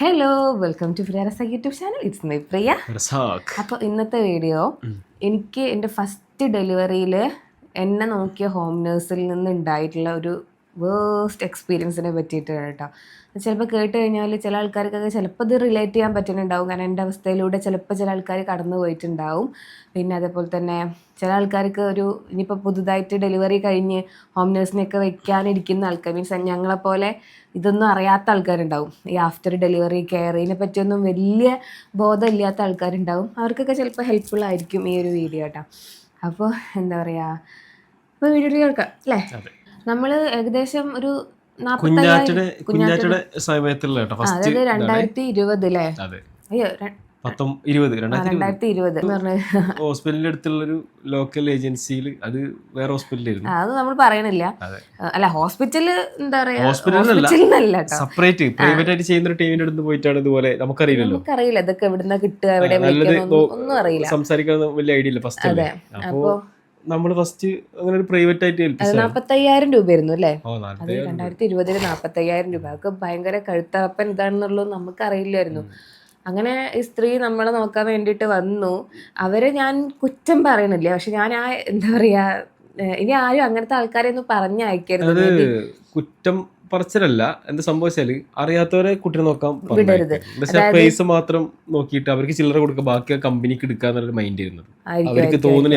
Hello welcome to Priyarasa YouTube channel it's my Priya അപ്പൊ അപ്പോൾ ഇന്നത്തെ വീഡിയോ എനിക്ക് എന്റെ ഫസ്റ്റ് ഡെലിവറിയിൽ എന്നെ നോക്കിയ ഹോം നേഴ്സിൽ നിന്ന് ഉണ്ടായിട്ടുള്ള ഒരു വേസ്റ്റ് എക്സ്പീരിയൻസിനെ പറ്റിയിട്ടാണ് കേട്ടോ. ചിലപ്പോൾ കേട്ട് കഴിഞ്ഞാൽ ചില ആൾക്കാർക്കൊക്കെ ചിലപ്പോൾ ഇത് റിലേറ്റ് ചെയ്യാൻ പറ്റുന്നുണ്ടാവും. കാരണം എന്റെ അവസ്ഥയിലൂടെ ചിലപ്പോൾ ചില ആൾക്കാർ കടന്നു പോയിട്ടുണ്ടാവും. പിന്നെ അതേപോലെ തന്നെ ചില ആൾക്കാർക്ക് ഒരു ഇനിയിപ്പോൾ പുതുതായിട്ട് ഡെലിവറി കഴിഞ്ഞ് ഹോം നേഴ്സിനെയൊക്കെ വെക്കാനിരിക്കുന്ന ആൾക്കാർ മീൻസ് ഞങ്ങളെപ്പോലെ ഇതൊന്നും അറിയാത്ത ആൾക്കാരുണ്ടാവും. ഈ ആഫ്റ്റർ ഡെലിവറി കെയറിനെ പറ്റിയൊന്നും വലിയ ബോധമില്ലാത്ത ആൾക്കാരുണ്ടാവും. അവർക്കൊക്കെ ചിലപ്പോൾ ഹെൽപ്ഫുൾ ആയിരിക്കും ഈ ഒരു വീഡിയോ കേട്ടോ. അപ്പോൾ എന്താ പറയുക അപ്പോൾ വീഡിയോ കേൾക്കാം അല്ലേ. നമ്മൾ ഏകദേശം ഒരു കുഞ്ഞാറ്റയുടെ കുഞ്ഞാറ്റയുടെ സമയത്തുള്ള ഫസ്റ്റ് രണ്ടായിരത്തി ഇരുപത് അതെ അയ്യോ ര- പത്തൊമ്പ ഇരുപത് രണ്ടായിരത്തി ഇരുപത് ഹോസ്പിറ്റലിന്റെ അടുത്തുള്ള ഒരു ലോക്കൽ ഏജൻസിയിൽ അത് വേറെ ഹോസ്പിറ്റലായിരുന്നു അത് നമ്മൾ പറയണില്ല. അല്ല ഹോസ്പിറ്റൽ എന്താ പറയാ. ഹോസ്പിറ്റലിനല്ല സെപ്പറേറ്റ് പ്രൈവറ്റ് ആയിട്ട് ചെയ്യുന്ന ഒരു ടീമിന്റെ അടുത്ത് പോയിട്ടാണ് ഇതുപോലെ നമുക്കറിയില്ലല്ലോ. നമുക്കറിയില്ല. ഇതൊക്കെ എവിടുന്ന കിട്ടുക എവിടെ ഒന്നും അറിയില്ല. സംസാരിക്കാൻ വലിയ ഐഡിയ ഇല്ല ഫസ്റ്റ് അപ്പോ നമ്മൾ ഫസ്റ്റ് അങ്ങനെ ഒരു പ്രൈവറ്റ് ആയിട്ട് ഏൽപ്പിച്ചു നാപ്പത്തയ്യായിരം രൂപയായിരുന്നു അല്ലേ? അത് രണ്ടായിരത്തി ഇരുപതിന് നാപ്പത്തയ്യായിരം രൂപ. അതൊക്കെ ഭയങ്കര കഴുത്തറപ്പൻ ഇതാണെന്നുള്ളത് നമുക്ക് അറിയില്ലായിരുന്നു അങ്ങനെ ഈ സ്ത്രീ നമ്മളെ നോക്കാൻ വേണ്ടിയിട്ട് വന്നു. അവരെ ഞാൻ കുറ്റം പറയണില്ല. പക്ഷെ ഞാൻ ആ എന്താ പറയാ ഇനി ആരും അങ്ങനത്തെ ആൾക്കാരെ ഒന്നും പറഞ്ഞയക്കരുത് കുറ്റം പറച്ചിലല്ല. എന്താ സംഭവിച്ചാൽ അറിയാത്തവരെ കുട്ടിനെ നോക്കാൻ പക്ഷെ പൈസ മാത്രം നോക്കിയിട്ട് അവർക്ക് ചില്ലറ കൊടുക്കുക ബാക്കി കമ്പനിക്ക് എടുക്കാന്നുള്ള മൈൻഡ് ആയിരുന്നത് അവർക്ക് തോന്നുന്നു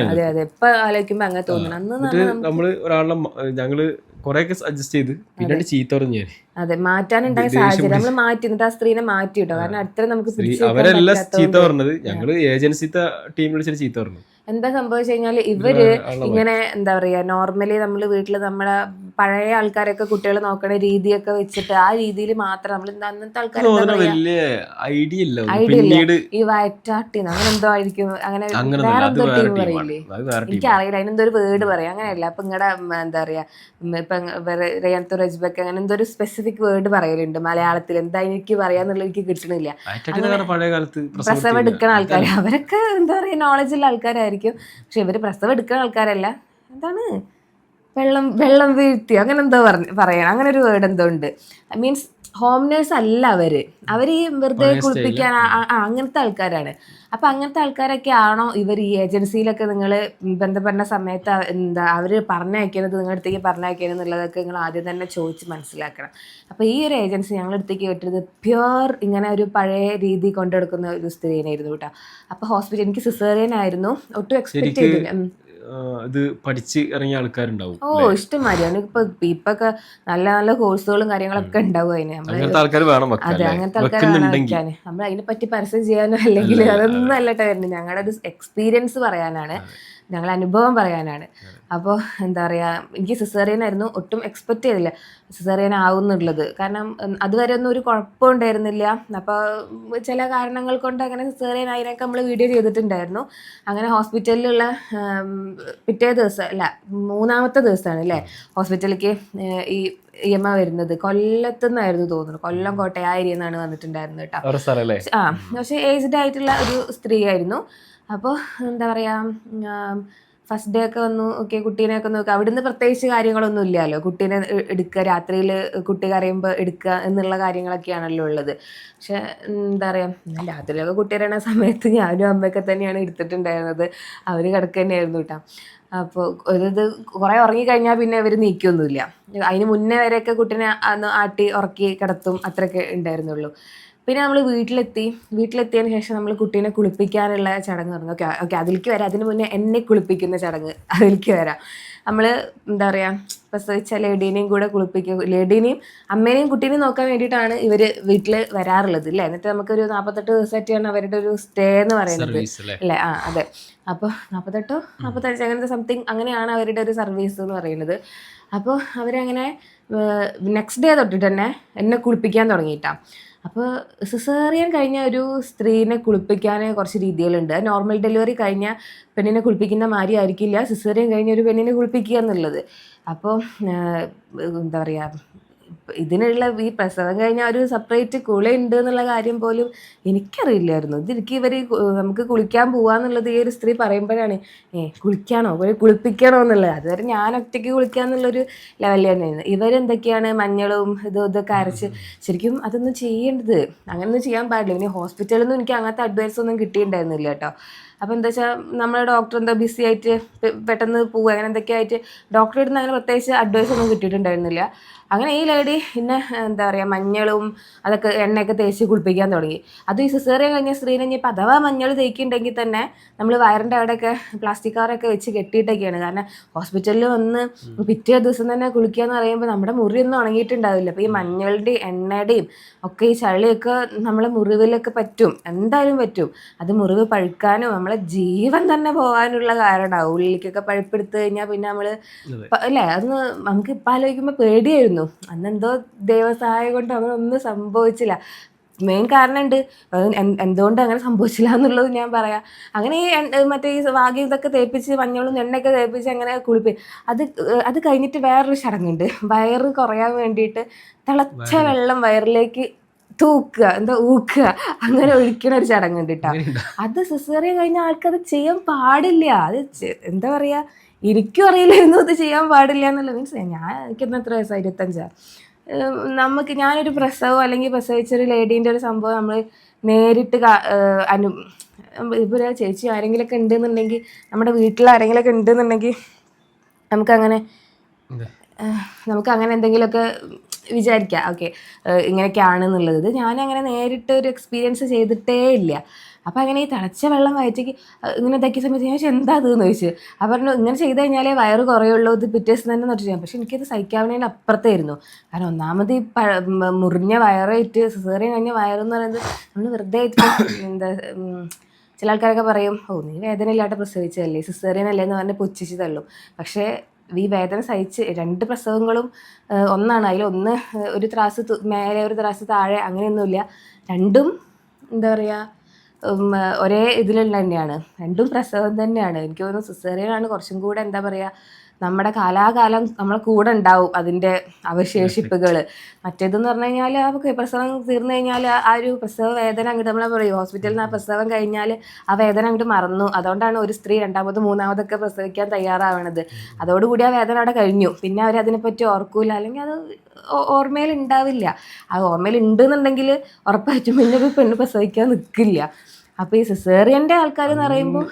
നമ്മൾ ഒരാളെ ഞങ്ങൾ കൊറേ ഒക്കെ അഡ്ജസ്റ്റ് ചെയ്ത് പിന്നീട് ചീത്ത പറഞ്ഞു ഞാൻ അതെ മാറ്റാനുണ്ടായ സാഹചര്യം. നമ്മൾ മാറ്റി എന്നിട്ട് ആ സ്ത്രീനെ മാറ്റി കിട്ടോ കാരണം അത്ര നമുക്ക് അവരെല്ലാം ചീത്ത പറഞ്ഞത്. ഞങ്ങൾ ഏജൻസിത്തെ ടീം വിളിച്ചിട്ട് ചീത്ത പറഞ്ഞു. എന്താ സംഭവിച്ചു കഴിഞ്ഞാൽ ഇവർ ഇങ്ങനെ എന്താ പറയാ നോർമലി നമ്മൾ വീട്ടിൽ നമ്മളെ പഴയ ആൾക്കാരൊക്കെ കുട്ടികൾ നോക്കണ രീതിയൊക്കെ വെച്ചിട്ട് ആ രീതിയിൽ മാത്രം നമ്മൾ അന്നത്തെ ആൾക്കാർ ഐഡിയ ഇല്ല ഈ വയറ്റാട്ടി അങ്ങനെ എന്തോ ആയിരിക്കും. അങ്ങനെ വേറെന്തോ വേറെ അത് എന്തോ ടീം പറയില്ലേ എനിക്കറിയില്ല അതിനെന്തോ ഒരു വേർഡ് പറയാം. അങ്ങനെയല്ല. അപ്പൊ നിങ്ങളുടെ എന്താ പറയാ ഇപ്പൊ റയാത്തു റജ്ബക്ക് അങ്ങനെ എന്തോ ഒരു സ്പെസിഫിക് വേർഡ് പറയലുണ്ട്. മലയാളത്തിൽ എന്താ എനിക്ക് പറയാന്നുള്ള എനിക്ക് കിട്ടണില്ല. പ്രസവം എടുക്കണ എടുക്കുന്ന ആൾക്കാർ അവരൊക്കെ എന്താ പറയാ നോളജ് ഉള്ള ആൾക്കാരായിരിക്കും. പക്ഷെ ഇവർ പ്രസവം എടുക്കുന്ന ആൾക്കാരല്ല. എന്താണ്? വെള്ളം വെള്ളം വീഴ്ത്തി. അങ്ങനെ എന്തോ പറഞ്ഞ് പറയണം. അങ്ങനെ ഒരു വേർഡ് എന്തോ ഉണ്ട്. മീൻസ് ഹോം നേഴ്സ് അല്ല അവർ. അവർ ഈ വെറുതെ കുളിപ്പിക്കാൻ അങ്ങനത്തെ ആൾക്കാരാണ്. അപ്പൊ അങ്ങനത്തെ ആൾക്കാരൊക്കെ ആണോ ഇവർ ഈ ഏജൻസിയിലൊക്കെ നിങ്ങൾ ബന്ധപ്പെടുന്ന സമയത്ത് എന്താ അവർ പറഞ്ഞയക്കുന്നത് നിങ്ങളുടെ അടുത്തേക്ക് പറഞ്ഞയക്കുന്നത് എന്നുള്ളതൊക്കെ നിങ്ങൾ ആദ്യം തന്നെ ചോദിച്ച് മനസ്സിലാക്കണം. അപ്പോൾ ഈ ഒരു ഏജൻസി ഞങ്ങളുടെ അടുത്തേക്ക് വിട്ടത് പ്യുവർ ഇങ്ങനെ ഒരു പഴയ രീതി കൊണ്ടെടുക്കുന്ന ഒരു സ്ത്രീനായിരുന്നു കേട്ടോ. അപ്പോൾ ഹോസ്പിറ്റൽ എനിക്ക് സിസേറിയൻ ആയിരുന്നു. ഒട്ടും എക്സ്പെക്ട് ചെയ്തില്ല. ഇത് പഠിച്ച് ഇറങ്ങിയ ആൾക്കാരുണ്ടാവും ഓ ഇഷ്ടംമാതിരിയാണ് ഇപ്പൊ ഇപ്പൊക്കെ നല്ല നല്ല കോഴ്സുകളും കാര്യങ്ങളൊക്കെ ഉണ്ടാവും അതിന്. അങ്ങനത്തെ ആൾക്കാർ വേണം അതെ അങ്ങനത്തെ ആൾക്കാരാണ് നമ്മൾ അതിനെ പറ്റി പരസ്യം ചെയ്യാനോ അല്ലെങ്കിൽ അതൊന്നും അല്ലട്ടെ വരുന്നത്. ഞങ്ങളുടെ ഒരു എക്സ്പീരിയൻസ് പറയാനാണ്. ഞങ്ങളുടെ അനുഭവം പറയാനാണ് അപ്പോൾ എന്താ പറയുക എനിക്ക് സിസേറിയൻ ആയിരുന്നു ഒട്ടും എക്സ്പെക്ട് ചെയ്തില്ല സിസേറിയൻ ആവുന്നുള്ളത് കാരണം അതുവരെ ഒന്നും ഒരു കുഴപ്പം ഉണ്ടായിരുന്നില്ല. അപ്പോൾ ചില കാരണങ്ങൾ കൊണ്ട് അങ്ങനെ സിസേറിയൻ ആയതിനൊക്കെ നമ്മൾ വീഡിയോ ചെയ്തിട്ടുണ്ടായിരുന്നു. അങ്ങനെ ഹോസ്പിറ്റലിലുള്ള പിറ്റേ ദിവസം അല്ല മൂന്നാമത്തെ ദിവസമാണ് അല്ലേ? ഹോസ്പിറ്റലിലേക്ക് ഈ ഇ എം വരുന്നത്. കൊല്ലത്തുനിന്നായിരുന്നു തോന്നുന്നു. കൊല്ലം കോട്ടയ ഏരിയ എന്നാണ് വന്നിട്ടുണ്ടായിരുന്നത് കേട്ടോ. ആ പക്ഷേ ഏജ്ഡ് ആയിട്ടുള്ള ഒരു സ്ത്രീ ആയിരുന്നു അപ്പോൾ എന്താ പറയുക ഫസ്റ്റ് ഡേ ഒക്കെ വന്നു ഓക്കെ കുട്ടീനെ ഒക്കെ നോക്കുക അവിടുന്ന് പ്രത്യേകിച്ച് കാര്യങ്ങളൊന്നും ഇല്ലല്ലോ. കുട്ടീനെ എടുക്കുക രാത്രിയിൽ കുട്ടി കരയുമ്പോൾ എടുക്കുക എന്നുള്ള കാര്യങ്ങളൊക്കെയാണല്ലോ ഉള്ളത്. പക്ഷെ എന്താ പറയുക രാത്രിയിലൊക്കെ കുട്ടി അറിയണ സമയത്ത് ഞാനും അമ്മയൊക്കെ തന്നെയാണ് എടുത്തിട്ടുണ്ടായിരുന്നത്. അവർ കിടക്കുക തന്നെയായിരുന്നു കേട്ടോ. അപ്പോൾ ഒരിത് കുറേ ഉറങ്ങിക്കഴിഞ്ഞാൽ പിന്നെ അവർ നീക്കൊന്നുമില്ല. അതിന് മുന്നേ വരെയൊക്കെ കുട്ടീനെ ആട്ടി ഉറക്കി കിടത്തും അത്രയൊക്കെ ഉണ്ടായിരുന്നുള്ളൂ. പിന്നെ നമ്മൾ വീട്ടിലെത്തി വീട്ടിലെത്തിയതിന് ശേഷം നമ്മൾ കുട്ടീനെ കുളിപ്പിക്കാനുള്ള ചടങ്ങ് തുടങ്ങി. ഓക്കെ ഓക്കെ അതിലേക്ക് വരാം. അതിന് മുന്നേ എന്നെ കുളിപ്പിക്കുന്ന ചടങ്ങ് അതിലേക്ക് വരാം. നമ്മൾ എന്താ പറയുക പ്രസവിച്ച ലേഡീനെയും കൂടെ കുളിപ്പിക്കുക ലേഡീനെയും അമ്മേനെയും കുട്ടീനെയും നോക്കാൻ വേണ്ടിയിട്ടാണ് ഇവർ വീട്ടിൽ വരാറുള്ളത് അല്ലേ എന്നിട്ട് നമുക്കൊരു നാൽപ്പത്തെട്ട് ദിവസമായിട്ടാണ് അവരുടെ ഒരു സ്റ്റേ എന്ന് പറയുന്നത്. അല്ലേ ആ അതെ. അപ്പോൾ നാൽപ്പത്തെട്ടോ നാൽപ്പത്തഞ്ച് അങ്ങനത്തെ സംതിങ് അങ്ങനെയാണ് അവരുടെ ഒരു സർവീസ് എന്ന് പറയുന്നത്. അപ്പോൾ അവരങ്ങനെ നെക്സ്റ്റ് ഡേ തൊട്ടിട്ട് തന്നെ എന്നെ കുളിപ്പിക്കാൻ തുടങ്ങിയിട്ടാ. അപ്പോൾ സിസേറിയൻ കഴിഞ്ഞ ഒരു സ്ത്രീനെ കുളിപ്പിക്കാൻ കുറച്ച് രീതികളുണ്ട്. നോർമൽ ഡെലിവറി കഴിഞ്ഞ പെണ്ണിനെ കുളിപ്പിക്കുന്ന മാതിരി ആയിരിക്കില്ല. സിസേറിയൻ കഴിഞ്ഞ ഒരു പെണ്ണിനെ കുളിപ്പിക്കുക എന്നുള്ളത്. അപ്പോൾ എന്താ പറയുക ഇതിനുള്ള ഈ പ്രസവം കഴിഞ്ഞാൽ ഒരു സെപ്പറേറ്റ് കുള ഉണ്ട് എന്നുള്ള കാര്യം പോലും എനിക്കറിയില്ലായിരുന്നു. ഇത് എനിക്ക് ഇവർ നമുക്ക് കുളിക്കാൻ പോവാന്നുള്ളത് ഈ ഒരു സ്ത്രീ പറയുമ്പോഴാണ് ഏ കുളിക്കാണോ? ഒരു കുളിപ്പിക്കണോ എന്നുള്ളത്? അതുവരെ ഞാൻ ഒറ്റയ്ക്ക് കുളിക്കാന്നുള്ളൊരു ലെവലിൽ തന്നെയായിരുന്നു ഇവരെന്തൊക്കെയാണ് മഞ്ഞളും ഇതും ഇതൊക്കെ അരച്ച് ശരിക്കും അതൊന്നും ചെയ്യേണ്ടത്. അങ്ങനെയൊന്നും ചെയ്യാൻ പാടില്ല. ഇനി ഹോസ്പിറ്റലിൽ നിന്നും എനിക്ക് അങ്ങനത്തെ അഡ്വൈസ് ഒന്നും കിട്ടിയിട്ടുണ്ടായിരുന്നില്ല കേട്ടോ. അപ്പോൾ എന്താ വെച്ചാൽ നമ്മളെ ഡോക്ടർ എന്താ ബിസി ആയിട്ട് പെട്ടെന്ന് പോവുക അങ്ങനെ എന്തൊക്കെയായിട്ട് ഡോക്ടറെ അടുത്ത് അങ്ങനെ പ്രത്യേകിച്ച് അഡ്വൈസ് ഒന്നും കിട്ടിയിട്ടുണ്ടായിരുന്നില്ല. അങ്ങനെ ഈ ലേഡി പിന്നെ എന്താ പറയുക മഞ്ഞളും അതൊക്കെ എണ്ണയൊക്കെ തേച്ച് കുളിപ്പിക്കാൻ തുടങ്ങി. അത് ഈ സിസേറിയ കഴിഞ്ഞ സ്ത്രീനെ ഇനി അഥവാ മഞ്ഞൾ തേക്കുന്നുണ്ടെങ്കിൽ തന്നെ നമ്മൾ വയറിന്റെ അവിടെയൊക്കെ പ്ലാസ്റ്റിക് കവറൊക്കെ വെച്ച് കെട്ടിയിട്ടൊക്കെയാണ്. കാരണം ഹോസ്പിറ്റലിൽ വന്ന് പിറ്റേ ദിവസം തന്നെ കുളിക്കുക എന്ന് പറയുമ്പോൾ നമ്മുടെ മുറിയൊന്നും ഉണങ്ങിയിട്ടുണ്ടാവില്ല. അപ്പോൾ ഈ മഞ്ഞളുടെ എണ്ണയുടെയും ഒക്കെ ഈ ചളിയൊക്കെ നമ്മളെ മുറിവിലൊക്കെ പറ്റും. എന്തായാലും പറ്റും. അത് മുറിവ് പഴുക്കാനും നമ്മളെ ജീവൻ തന്നെ പോകാനുള്ള കാരണമാവും ഉള്ളിലേക്കൊക്കെ പഴുപ്പെടുത്ത് കഴിഞ്ഞാൽ പിന്നെ നമ്മൾ അല്ലേ? അതൊന്ന് നമുക്ക് ഇപ്പം ആലോചിക്കുമ്പോൾ പേടിയായിരുന്നു. അന്ന് എന്തോ ദൈവസഹായം കൊണ്ട് അങ്ങനെ ഒന്നും സംഭവിച്ചില്ല മെയിൻ കാരണമുണ്ട് എന്തുകൊണ്ട് അങ്ങനെ സംഭവിച്ചില്ല എന്നുള്ളത് ഞാൻ പറയാം. അങ്ങനെ ഈ മറ്റേ ഈ വാഗി ഇതൊക്കെ തേപ്പിച്ച് മഞ്ഞളും എണ്ണയൊക്കെ തേപ്പിച്ച് അങ്ങനെ കുളിപ്പി. അത് അത് കഴിഞ്ഞിട്ട് വേറൊരു ചടങ്ങുണ്ട്. വയറ് കുറയാൻ വേണ്ടിയിട്ട് തിളച്ച വെള്ളം വയറിലേക്ക് തൂക്കുക എന്താ ഊക്കുക അങ്ങനെ ഒഴിക്കണ ഒരു ചടങ്ങുണ്ട് കേട്ടോ അത് സിസേറിയ കഴിഞ്ഞ ആൾക്കത് ചെയ്യാൻ പാടില്ല. അത് എന്താ പറയാ എനിക്കും അറിയില്ലായിരുന്നു അത് ചെയ്യാൻ പാടില്ല എന്നുള്ള മീൻസ് ഞാൻ എനിക്കെന്ന് എത്ര വയസ്സാണ് ഇരുപത്തഞ്ചാണ് നമുക്ക് ഞാനൊരു പ്രസവം അല്ലെങ്കിൽ പ്രസവിച്ച ഒരു ലേഡീന്റെ ഒരു സംഭവം നമ്മൾ നേരിട്ട് അനു ഇപ്പോൾ ചേച്ചി ഉണ്ട് ഉണ്ടെന്നുണ്ടെങ്കിൽ നമ്മുടെ വീട്ടിൽ ആരെങ്കിലുമൊക്കെ ഉണ്ടെന്നുണ്ടെങ്കിൽ നമുക്കങ്ങനെ നമുക്ക് അങ്ങനെ എന്തെങ്കിലുമൊക്കെ വിചാരിക്കാം ഓക്കെ ഇങ്ങനെയൊക്കെയാണെന്നുള്ളത്. ഇത് ഞാൻ അങ്ങനെ നേരിട്ട് ഒരു എക്സ്പീരിയൻസ് ചെയ്തിട്ടേ ഇല്ല. അപ്പം അങ്ങനെ ഈ തിളച്ച വെള്ളം വയറ്റേക്ക് ഇങ്ങനെ ഇതാക്കിയ സമയത്ത് ഞാൻ എന്താ അത്? എന്ന് ചോദിച്ചു. അപ്പം പറഞ്ഞു ഇങ്ങനെ ചെയ്ത് കഴിഞ്ഞാലേ വയറ് കുറയുള്ളൂ ഇത് പിറ്റേ തന്നെ നോട്ട് ചെയ്യാം പക്ഷെ എനിക്കത് സഹിക്കാവുന്നതിന് അപ്പുറത്തായിരുന്നു. കാരണം ഒന്നാമത് ഈ മുറിഞ്ഞ വയറായിട്ട് സിസേറിയൻ കഴിഞ്ഞ വയറെന്ന് പറയുന്നത് നമ്മൾ വെറുതെ എന്താ ചില ആൾക്കാരൊക്കെ പറയും ഓ നീ വേദന ഇല്ലാട്ട് പ്രസവിച്ചതല്ലേ സിസേറിയൻ അല്ലേ? എന്ന് പറഞ്ഞ് പുച്ഛിച്ച് തള്ളും. പക്ഷേ ഈ വേദന സഹിച്ച് രണ്ട് പ്രസവങ്ങളും ഒന്നാണ്. അതിൽ ഒന്ന് ഒരു ത്രാസ് മേലെ ഒരു ത്രാസ് താഴെ അങ്ങനെയൊന്നുമില്ല. രണ്ടും എന്താ പറയുക ഒരേ ഇതിലുള്ള തന്നെയാണ്. രണ്ടും പ്രസവം തന്നെയാണ്. എനിക്ക് തോന്നുന്നു സിസേറിയനാണ് കുറച്ചും കൂടെ എന്താ പറയുക നമ്മുടെ കാലാകാലം നമ്മളെ കൂടെ ഉണ്ടാവും അതിന്റെ അവശേഷിപ്പുകൾ മറ്റേതെന്ന് പറഞ്ഞു കഴിഞ്ഞാൽ നമുക്ക് പ്രസവം തീർന്നു കഴിഞ്ഞാൽ ആ ഒരു പ്രസവ വേദന അങ്ങോട്ട് നമ്മളെ പറയും. ഹോസ്പിറ്റലിൽ നിന്ന് ആ പ്രസവം കഴിഞ്ഞാൽ ആ വേദന അങ്ങോട്ട് മറന്നു. അതുകൊണ്ടാണ് ഒരു സ്ത്രീ രണ്ടാമത് മൂന്നാമതൊക്കെ പ്രസവിക്കാൻ തയ്യാറാവണത്. അതോടുകൂടി ആ വേദന അവിടെ കഴിഞ്ഞു. പിന്നെ അവർ അതിനെപ്പറ്റി ഓർക്കൂല. അല്ലെങ്കിൽ അത് ഓർമ്മയിൽ ഉണ്ടാവില്ല ആ ഓർമ്മയിൽ ഉണ്ടെന്നുണ്ടെങ്കിൽ ഉറപ്പായിട്ടും പിന്നെ ഒരു പെണ്ണ് പ്രസവിക്കാൻ നിൽക്കില്ല അപ്പോൾ ഈ സിസേറിയന്റെ ആൾക്കാർ എന്ന് പറയുമ്പോൾ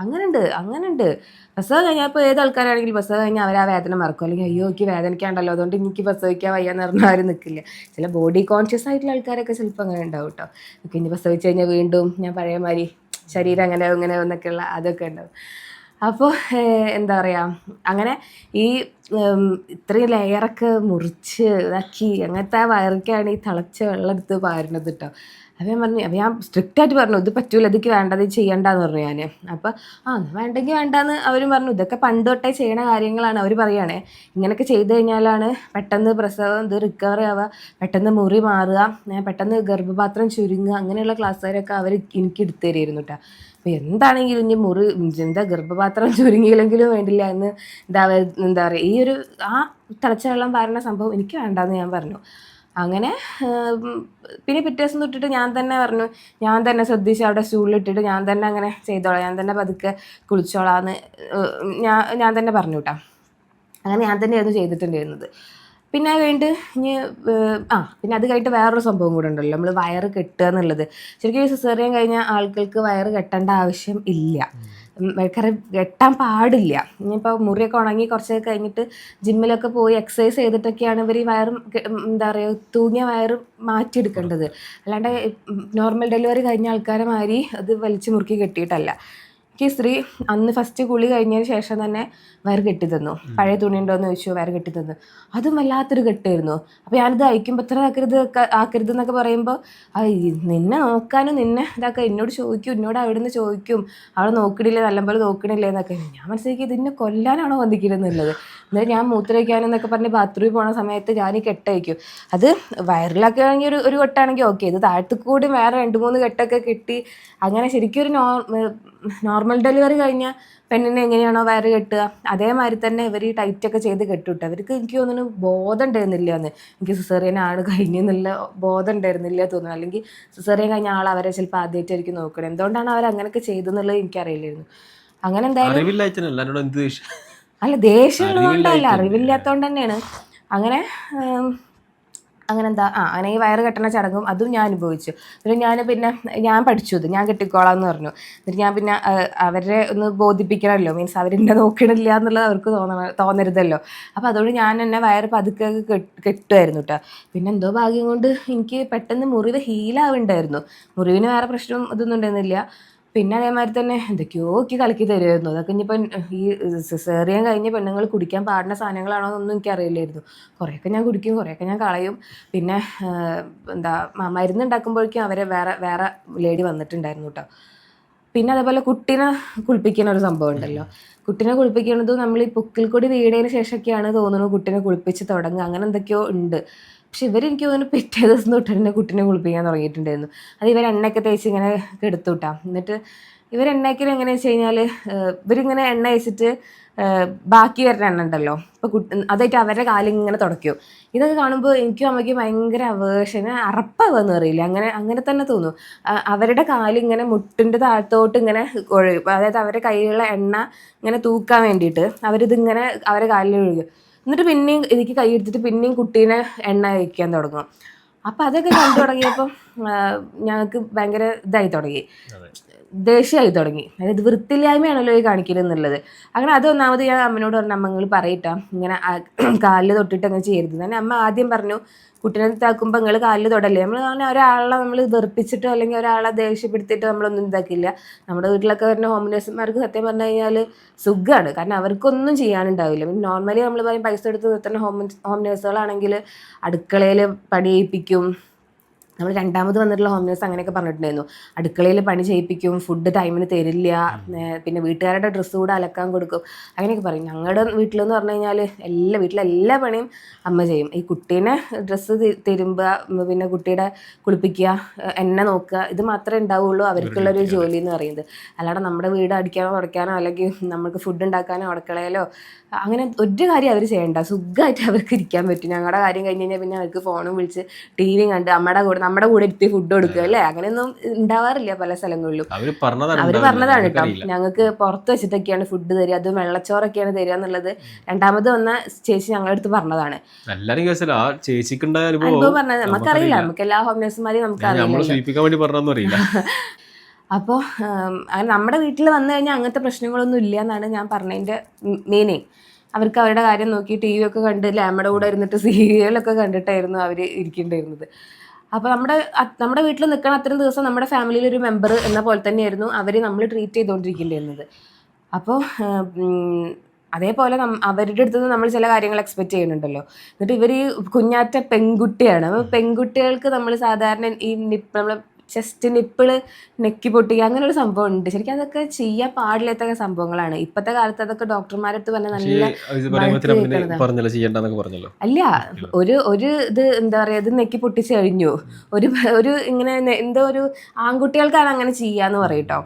അങ്ങനെയുണ്ട് അങ്ങനെയുണ്ട് പ്രസവ കഴിഞ്ഞാൽ ഇപ്പോൾ ഏത് ആൾക്കാരാണെങ്കിലും പ്രസവ കഴിഞ്ഞാൽ അവർ ആ വേദന മറക്കും. അല്ലെങ്കിൽ അയ്യോ എനിക്ക് വേദനിക്കാണ്ടല്ലോ അതുകൊണ്ട് എനിക്ക് പ്രസവിക്കാൻ വയ്യാന്ന് പറഞ്ഞാൽ ആരും നിൽക്കില്ല ചില ബോഡി കോൺഷ്യസ് ആയിട്ടുള്ള ആൾക്കാരൊക്കെ ചിലപ്പോൾ അങ്ങനെ ഉണ്ടാവും കേട്ടോ ഒക്കെ ഇനി പ്രസവിച്ച് കഴിഞ്ഞാൽ വീണ്ടും ഞാൻ പഴയ മാതിരി ശരീരം അങ്ങനെ അങ്ങനെ എന്നൊക്കെയുള്ള അതൊക്കെ ഉണ്ടാവും. അപ്പോൾ എന്താ പറയുക അങ്ങനെ ഈ ഇത്രയും ലെയറൊക്കെ മുറിച്ച് ഇതാക്കി അങ്ങനത്തെ ആ വയറൊക്കെയാണ് ഈ തിളച്ച വെള്ളം എടുത്ത് പാരുന്നത് കേട്ടോ അപ്പം ഞാൻ പറഞ്ഞു അപ്പം ഞാൻ സ്ട്രിക്റ്റ് ആയിട്ട് പറഞ്ഞു ഇത് പറ്റൂല ഇതൊക്കെ വേണ്ടത് ചെയ്യണ്ടെന്ന് പറഞ്ഞു ഞാൻ അപ്പോൾ ആ വേണ്ടെങ്കിൽ വേണ്ടെന്ന് അവരും പറഞ്ഞു. ഇതൊക്കെ പണ്ട് തൊട്ടേ ചെയ്യണ കാര്യങ്ങളാണ്. അവർ പറയുകയാണേ ഇങ്ങനെയൊക്കെ ചെയ്ത് കഴിഞ്ഞാലാണ് പെട്ടെന്ന് പ്രസവം ഇത് റിക്കവർ ആവുക പെട്ടെന്ന് മുറി മാറുക പെട്ടെന്ന് ഗർഭപാത്രം ചുരുങ്ങുക അങ്ങനെയുള്ള ക്ലാസ്സുകാരൊക്കെ അവർ എനിക്ക് എടുത്തു തരുമായിരുന്നു കേട്ടോ അപ്പോൾ എന്താണെങ്കിലും ഇനി മുറി എന്താ ഗർഭപാത്രം ചുരുങ്ങിയില്ലെങ്കിലും വേണ്ടില്ല എന്ന് എന്താ എന്താ പറയുക ഈ ഒരു ആ തിളച്ച വെള്ളം പാരണ സംഭവം എനിക്ക് വേണ്ടെന്ന് ഞാൻ പറഞ്ഞു. അങ്ങനെ പിന്നെ പിറ്റേ ദിവസം തൊട്ടിട്ട് ഞാൻ തന്നെ പറഞ്ഞു ഞാൻ തന്നെ ശ്രദ്ധിച്ച് അവിടെ സ്റ്റൂളിലിട്ടിട്ട് ഞാൻ തന്നെ അങ്ങനെ ചെയ്തോളാം ഞാൻ തന്നെ പതുക്കെ കുളിച്ചോളാന്ന് ഞാൻ ഞാൻ തന്നെ പറഞ്ഞു കേട്ടോ അങ്ങനെ ഞാൻ തന്നെയായിരുന്നു ചെയ്തിട്ടുണ്ടായിരുന്നത്. പിന്നെ അത് കഴിഞ്ഞിട്ട് ഇനി ആ പിന്നെ അത് കഴിഞ്ഞിട്ട് വേറൊരു സംഭവം കൂടെ ഉണ്ടല്ലോ നമ്മൾ വയറ് കെട്ടുക എന്നുള്ളത്. ശരിക്കും സിസേറിയൻ കഴിഞ്ഞ ആൾക്കാർക്ക് വയറ് കെട്ടേണ്ട ആവശ്യം ഇല്ല. ഉം, വെട്ടാൻ പാടില്ല. ഇനിയിപ്പോൾ മുറിയൊക്കെ ഉണങ്ങി കുറച്ച് കഴിഞ്ഞിട്ട് ജിമ്മിലൊക്കെ പോയി എക്സസൈസ് ചെയ്തിട്ടൊക്കെയാണ് ഇവർ ഈ വയറും എന്താ പറയുക തൂങ്ങിയ വയറ് മാറ്റിയെടുക്കേണ്ടത്. അല്ലാണ്ട് നോർമൽ ഡെലിവറി കഴിഞ്ഞ ആൾക്കാരെ മാതിരി അത് വലിച്ചു മുറുക്കി കെട്ടിയിട്ടല്ല. എനിക്ക് സ്ത്രീ അന്ന് ഫസ്റ്റ് കുളി കഴിഞ്ഞതിന് ശേഷം തന്നെ വയറ് കെട്ടി തന്നു. പഴയ തുണി ഉണ്ടോ എന്ന് ചോദിച്ചു വയറ് കെട്ടി തന്നു. അതും വല്ലാത്തൊരു കെട്ടായിരുന്നു. അപ്പോൾ ഞാനിത് അയക്കുമ്പോൾ ഇത്ര ആക്കരുത് ആക്കരുത് എന്നൊക്കെ പറയുമ്പോൾ നിന്നെ നോക്കാനും നിന്നെ ഇതാക്കുക എന്നോട് ചോദിക്കും എന്നോട് അവിടെ നിന്ന് ചോദിക്കും. അവളെ നോക്കണില്ലേ നല്ലപോലെ നോക്കണില്ലേ എന്നൊക്കെ. ഞാൻ മനസ്സിലാക്കി ഇതിന്നെ കൊല്ലാനാണോ വന്നിരിക്കുന്നുള്ളത് എന്നിട്ട് ഞാൻ മൂത്രമൊഴിക്കാനെന്നൊക്കെ പറഞ്ഞ് ബാത്റൂമിൽ പോണ സമയത്ത് ഞാൻ ഈ കെട്ടയക്കും അത് വയറിലൊക്കെ ആണെങ്കിൽ ഒരു ഒരു കെട്ടാണെങ്കിൽ ഓക്കെ ഇത് താഴത്തു കൂടി വേറെ രണ്ട് മൂന്ന് കെട്ടൊക്കെ കെട്ടി അങ്ങനെ ശരിക്കും ഒരു നോർമൽ ഡെലിവറി കഴിഞ്ഞ പെണ്ണിനെ എങ്ങനെയാണോ വയറ് കെട്ടുക അതേമാതിരി തന്നെ ഇവർ ഈ ടൈറ്റൊക്കെ ചെയ്ത് കെട്ടിട്ട്. അവർക്ക് എനിക്ക് തോന്നുന്നു ബോധം ഉണ്ടായിരുന്നില്ല എന്ന് എനിക്ക് സിസേറിയൻ ആണ് കഴിഞ്ഞെന്നുള്ള ബോധം ഉണ്ടായിരുന്നില്ല തോന്നുന്നു. അല്ലെങ്കിൽ സിസേറിയൻ കഴിഞ്ഞ ആൾ അവരെ ചിലപ്പോൾ ആദ്യമായിട്ടായിരിക്കും നോക്കണം. എന്തുകൊണ്ടാണ് അവർ അങ്ങനെയൊക്കെ ചെയ്തെന്നുള്ളത് എനിക്കറിയില്ലായിരുന്നു. അങ്ങനെ എന്തായാലും അല്ല ദേഷ്യം ഉള്ളതുകൊണ്ടല്ല അറിവില്ലാത്തതുകൊണ്ട് തന്നെയാണ്. അങ്ങനെ അങ്ങനെ എന്താ ആ അങ്ങനെ ഈ വയറ് കെട്ടണ ചടങ്ങും അതും ഞാൻ അനുഭവിച്ചു. എന്നിട്ട് ഞാൻ പിന്നെ ഞാൻ പഠിച്ചു ഇത്. ഞാൻ കെട്ടിക്കോളാം എന്ന് പറഞ്ഞു. എന്നിട്ട് ഞാൻ പിന്നെ അവരെ ഒന്ന് ബോധിപ്പിക്കണമല്ലോ. മീൻസ് അവരെന്നെ നോക്കണില്ല എന്നുള്ളത് അവർക്ക് തോന്നണ തോന്നരുതല്ലോ. അപ്പോൾ അതുകൊണ്ട് ഞാൻ എന്നെ വയറ് പതുക്കെ കെട്ട് കെട്ടുമായിരുന്നു കേട്ടോ പിന്നെ എന്തോ ഭാഗ്യം കൊണ്ട് എനിക്ക് പെട്ടെന്ന് മുറിവ് ഹീലാവുണ്ടായിരുന്നു മുറിവിന് വേറെ പ്രശ്നം ഇതൊന്നും ഉണ്ടായിരുന്നില്ല. പിന്നെ അതേമാതിരി തന്നെ എന്തൊക്കെയോ ഒക്കെ കലക്കി തരുമായിരുന്നു അതൊക്കെ ഇനിയിപ്പം ഈ സിസേറിയൻ കഴിഞ്ഞ് പെണ്ണുങ്ങൾ കുടിക്കാൻ പാടുന്ന സാധനങ്ങളാണോ എന്നൊന്നും എനിക്കറിയില്ലായിരുന്നു കുറേയൊക്കെ ഞാൻ കുടിക്കും കുറേയൊക്കെ ഞാൻ കളയും. പിന്നെ എന്താ മരുന്ന് ഉണ്ടാക്കുമ്പോഴേക്കും അവരെ വേറെ വേറെ ലേഡി വന്നിട്ടുണ്ടായിരുന്നു കേട്ടോ. പിന്നെ അതേപോലെ കുട്ടീനെ കുളിപ്പിക്കുന്ന ഒരു സംഭവം ഉണ്ടല്ലോ. കുട്ടീനെ കുളിപ്പിക്കുന്നത് നമ്മൾ ഈ പൊക്കിൽ കൂടി വീടതിന് ശേഷമൊക്കെയാണ് തോന്നുന്നു കുട്ടീനെ കുളിപ്പിച്ച് തുടങ്ങുക. അങ്ങനെ എന്തൊക്കെയോ ഉണ്ട്. പക്ഷെ ഇവരെനിക്ക് തോന്നുന്നു പിറ്റേ ദിവസം തൊട്ട് തന്നെ കുട്ടീനെ കുളിപ്പിക്കാൻ തുടങ്ങിയിട്ടുണ്ടായിരുന്നു. അത് ഇവർ തേച്ച് ഇങ്ങനെ കെടുത്തുവിട്ടാ എന്നിട്ട് ഇവർ എണ്ണയ്ക്കൽ എങ്ങനെയാ വെച്ച് കഴിഞ്ഞാൽ ഇവരിങ്ങനെ എണ്ണ വെച്ചിട്ട് ബാക്കി വരുന്ന എണ്ണ ഉണ്ടല്ലോ. ഇപ്പോൾ കുട്ടി അതായിട്ട് അവരുടെ കാലിൽ ഇങ്ങനെ തുടയ്ക്കും. ഇതൊക്കെ കാണുമ്പോൾ എനിക്കും അമ്മയ്ക്കും ഭയങ്കര അവേഷന് അറപ്പാവെന്ന് അറിയില്ല. അങ്ങനെ അങ്ങനെ തന്നെ തോന്നും. അവരുടെ കാലിങ്ങനെ മുട്ടിന്റെ താഴത്തോട്ട് ഇങ്ങനെ ഒഴുകും അതായത് അവരുടെ കയ്യിലുള്ള എണ്ണ ഇങ്ങനെ തൂക്കാൻ വേണ്ടിയിട്ട് അവരിതിങ്ങനെ അവരുടെ കാലിൽ ഒഴുകും എന്നിട്ട് പിന്നെയും എനിക്ക് കൈ എടുത്തിട്ട് പിന്നെയും കുട്ടീനെ എണ്ണ വയ്ക്കാൻ തുടങ്ങും. അപ്പം അതൊക്കെ കണ്ടു തുടങ്ങിയപ്പം ഞങ്ങൾക്ക് ഭയങ്കര ഇതായി തുടങ്ങി. ദേഷ്യമായി തുടങ്ങി. അതായത് വൃത്തിയില്ലായ്മയാണല്ലോ ഈ കാണിക്കരുതെന്നുള്ളത് അങ്ങനെ അത് ഒന്നാമത് ഞാൻ അമ്മനോട് പറഞ്ഞു അമ്മങ്ങൾ പറയട്ടാ. ഇങ്ങനെ കാലിൽ തൊട്ടിട്ട് അങ്ങനെ ചെയ്യരുത്. തന്നെ അമ്മ ആദ്യം പറഞ്ഞു കുട്ടീനെ താക്കുമ്പോൾ നിങ്ങൾ കാലിൽ തൊടല്ലേ? നമ്മൾ അങ്ങനെ ഒരാളെ നമ്മൾ വെറുപ്പിച്ചിട്ടോ അല്ലെങ്കിൽ ഒരാളെ ദേഷ്യപ്പെടുത്തിയിട്ടോ നമ്മളൊന്നും ഇതാക്കില്ല നമ്മുടെ വീട്ടിലൊക്കെ വരുന്ന ഹോം നേഴ്സുമാർക്ക് സത്യം പറഞ്ഞു കഴിഞ്ഞാൽ സുഖമാണ് കാരണം അവർക്കൊന്നും ചെയ്യാനുണ്ടാവില്ല. പിന്നെ നോർമലി നമ്മൾ പറയും പൈസ എടുത്ത് നിർത്തുന്ന ഹോം ഹോം നേഴ്സുകളാണെങ്കിൽ അടുക്കളയിൽ പണി ചെയ്യിപ്പിക്കും നമ്മൾ രണ്ടാമത് വന്നിട്ടുള്ള ഹോം നേഴ്സ് അങ്ങനെയൊക്കെ പറഞ്ഞിട്ടുണ്ടായിരുന്നു. അടുക്കളയിൽ പണി ചെയ്യിപ്പിക്കും ഫുഡ് ടൈമിന് തരില്ല പിന്നെ വീട്ടുകാരുടെ ഡ്രസ്സ് കൂടെ അലക്കാൻ കൊടുക്കും അങ്ങനെയൊക്കെ പറയും. ഞങ്ങളുടെ വീട്ടിലെന്ന് പറഞ്ഞു കഴിഞ്ഞാൽ എല്ലാ വീട്ടിലെ എല്ലാ പണിയും അമ്മ ചെയ്യും. ഈ കുട്ടീനെ ഡ്രസ്സ് തരുമ്പോൾ പിന്നെ കുട്ടിയുടെ കുളിപ്പിക്കുക എന്നെ നോക്കുക ഇത് മാത്രമേ ഉണ്ടാവുള്ളൂ അവർക്കുള്ളൊരു ജോലി എന്ന് പറയുന്നത്. അല്ലാതെ നമ്മുടെ വീട് അടിക്കാനോ തുടയ്ക്കാനോ അല്ലെങ്കിൽ നമുക്ക് ഫുഡ് ഉണ്ടാക്കാനോ അടുക്കളയിലോ അങ്ങനെ ഒരു കാര്യം അവർ ചെയ്യണ്ട. സുഖമായിട്ട് അവർക്ക് ഇരിക്കാൻ പറ്റും. ഞങ്ങളുടെ കാര്യം കഴിഞ്ഞ് കഴിഞ്ഞാൽ പിന്നെ അവർക്ക് ഫോണും വിളിച്ച് ടി വിയും കണ്ട് നമ്മുടെ കൂടെ നമ്മുടെ കൂടെ എടുത്ത് ഫുഡ് കൊടുക്കുക അല്ലേ? അങ്ങനെയൊന്നും ഉണ്ടാവാറില്ല പല സ്ഥലങ്ങളിലും. അവർ പറഞ്ഞതാണ് കേട്ടോ. നമുക്കറിയില്ല. ഞങ്ങൾക്ക് പുറത്ത് വെച്ചിട്ടൊക്കെയാണ് ഫുഡ് തരിക. അത് വെള്ളച്ചോറൊക്കെയാണ് തരിക എന്നുള്ളത് രണ്ടാമത് വന്ന ചേച്ചി ഞങ്ങളുടെ അടുത്ത് പറഞ്ഞതാണ്. അനുഭവം പറഞ്ഞത്. നമുക്കറിയില്ല. നമുക്ക് എല്ലാ ഹോം നേഴ്സുമാരെയും നമുക്ക് അപ്പോൾ അങ്ങനെ നമ്മുടെ വീട്ടിൽ വന്നു കഴിഞ്ഞാൽ അങ്ങനത്തെ പ്രശ്നങ്ങളൊന്നും ഇല്ല എന്നാണ് ഞാൻ പറഞ്ഞതിന്റെ മീനിങ് അവർക്ക് അവരുടെ കാര്യം നോക്കി ടി വി ഒക്കെ കണ്ട് ലാമയുടെ കൂടെ ഇരുന്നിട്ട് സീരിയലൊക്കെ കണ്ടിട്ടായിരുന്നു അവർ ഇരിക്കേണ്ടിയിരുന്നത്. അപ്പോൾ നമ്മുടെ നമ്മുടെ വീട്ടിൽ നിൽക്കണ അത്രയും ദിവസം നമ്മുടെ ഫാമിലിയിൽ ഒരു മെമ്പർ എന്ന പോലെ തന്നെയായിരുന്നു അവർ നമ്മൾ ട്രീറ്റ് ചെയ്തുകൊണ്ടിരിക്കേണ്ടിയിരുന്നത് അപ്പോൾ അതേപോലെ അവരുടെ അടുത്ത് നമ്മൾ ചില കാര്യങ്ങൾ എക്സ്പെക്റ്റ് ചെയ്യുന്നുണ്ടല്ലോ. എന്നിട്ട് ഇവർ ഈ കുഞ്ഞാറ്റ പെൺകുട്ടിയാണ്. പെൺകുട്ടികൾക്ക് നമ്മൾ സാധാരണ ഈ നമ്മളെ ചെസ്റ്റ് നിപ്പിൾ നെക്കി പൊട്ടിക്കുക അങ്ങനൊരു സംഭവം ഉണ്ട് ശരിക്കും അതൊക്കെ ചെയ്യാൻ പാടില്ലാത്ത സംഭവങ്ങളാണ്. ഇപ്പോഴത്തെ കാലത്ത് അതൊക്കെ ഡോക്ടർമാരടുത്ത് പറഞ്ഞ നല്ല അല്ല ഒരു ഒരു ഇത് എന്താ പറയാ ഇത് നെക്കി പൊട്ടിച്ച് കഴിഞ്ഞു. ഒരു ഒരു ഇങ്ങനെ എന്തോ ഒരു ആൺകുട്ടികൾക്കാണ് അങ്ങനെ ചെയ്യാന്ന് പറയട്ടോ.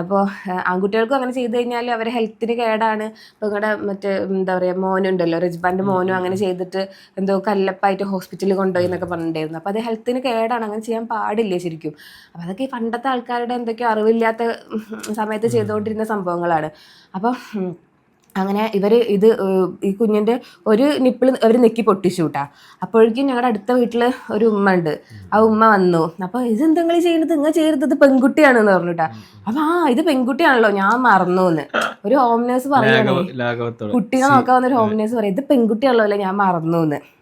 അപ്പോൾ ആൺകുട്ടികൾക്കും അങ്ങനെ ചെയ്ത് കഴിഞ്ഞാൽ അവരെ ഹെൽത്തിന് കേടാണ്. ഇപ്പോൾ നിങ്ങളുടെ മറ്റേ എന്താ പറയുക മോനുണ്ടല്ലോ റിജ്ബാന്റെ മോനും അങ്ങനെ ചെയ്തിട്ട് എന്തോ കല്ലപ്പായിട്ട് ഹോസ്പിറ്റലിൽ കൊണ്ടുപോയി എന്നൊക്കെ പറഞ്ഞിട്ടുണ്ടായിരുന്നു. അപ്പോൾ അത് ഹെൽത്തിന് കേടാണ്. അങ്ങനെ ചെയ്യാൻ പാടില്ല ശരിക്കും? അപ്പോൾ അതൊക്കെ ഈ പണ്ടത്തെ ആൾക്കാരുടെ എന്തൊക്കെയോ അറിവില്ലാത്ത സമയത്ത് ചെയ്തുകൊണ്ടിരുന്ന സംഭവങ്ങളാണ്. അപ്പം അങ്ങനെ ഇവർ ഇത് ഈ കുഞ്ഞിന്റെ ഒരു നിപ്പിൾ അവർ നെക്കി പൊട്ടിച്ചു കൂട്ടാ അപ്പോഴേക്കും ഞങ്ങളുടെ അടുത്ത വീട്ടിൽ ഒരു ഉമ്മ ഉണ്ട്. ആ ഉമ്മ വന്നു. അപ്പോൾ ഇത് എന്തെങ്ങൾ ചെയ്യുന്നത് ഇങ്ങനെ ചെയ്യരുത് ഇത് പെൺകുട്ടിയാണെന്ന് പറഞ്ഞിട്ടാ അപ്പം ആ ഇത് പെൺകുട്ടിയാണല്ലോ. ഞാൻ മറന്നു എന്ന് ഒരു ഹോം നേഴ്സ് പറയണേ. ലാഘവ- നോക്കാൻ വന്ന ഒരു വന്നൊരു ഹോം നേഴ്സ് പറയും. ഇത് പെൺകുട്ടിയാണല്ലോ അല്ലേ? ഞാൻ മറന്നു എന്ന്